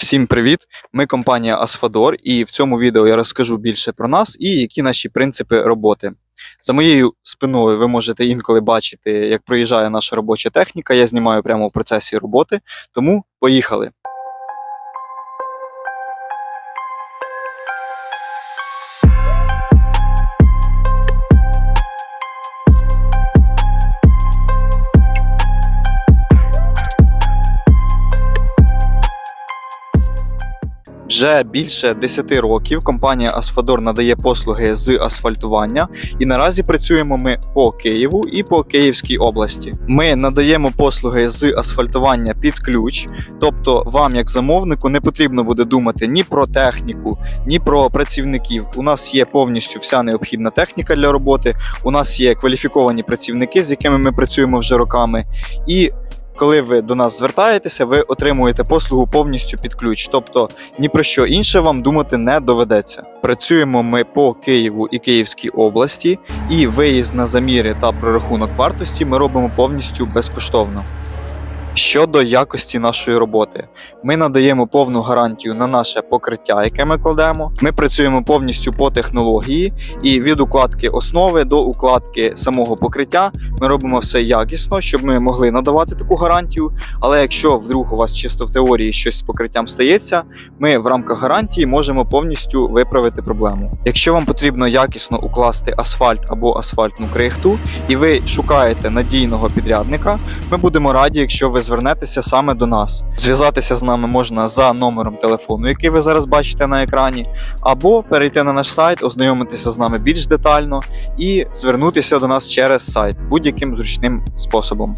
Всім привіт! Ми компанія Асфадор, і в цьому відео я розкажу більше про нас і які наші принципи роботи. За моєю спиною ви можете інколи бачити, як проїжджає наша робоча техніка. Я знімаю прямо в процесі роботи, тому поїхали. Вже більше 10 років компанія Асфадор надає послуги з асфальтування, і наразі працюємо ми по Києву і по Київській області. Ми надаємо послуги з асфальтування під ключ, тобто вам, як замовнику, не потрібно буде думати ні про техніку, ні про працівників. У нас є повністю вся необхідна техніка для роботи. У нас є кваліфіковані працівники, з якими ми працюємо вже роками. І коли ви до нас звертаєтеся, ви отримуєте послугу повністю під ключ, тобто ні про що інше вам думати не доведеться. Працюємо ми по Києву і Київській області, і виїзд на заміри та прорахунок вартості ми робимо повністю безкоштовно. Щодо якості нашої роботи, ми надаємо повну гарантію на наше покриття, яке ми кладемо. Ми працюємо повністю по технології, і від укладки основи до укладки самого покриття ми робимо все якісно, щоб ми могли надавати таку гарантію. Але якщо вдруг у вас чисто в теорії щось з покриттям стається, ми в рамках гарантії можемо повністю виправити проблему. Якщо вам потрібно якісно укласти асфальт або асфальтну крихту, і ви шукаєте надійного підрядника, ми будемо раді, якщо ви звернетеся саме до нас. Зв'язатися з нами можна за номером телефону, який ви зараз бачите на екрані, або перейти на наш сайт, ознайомитися з нами більш детально і звернутися до нас через сайт будь-яким зручним способом.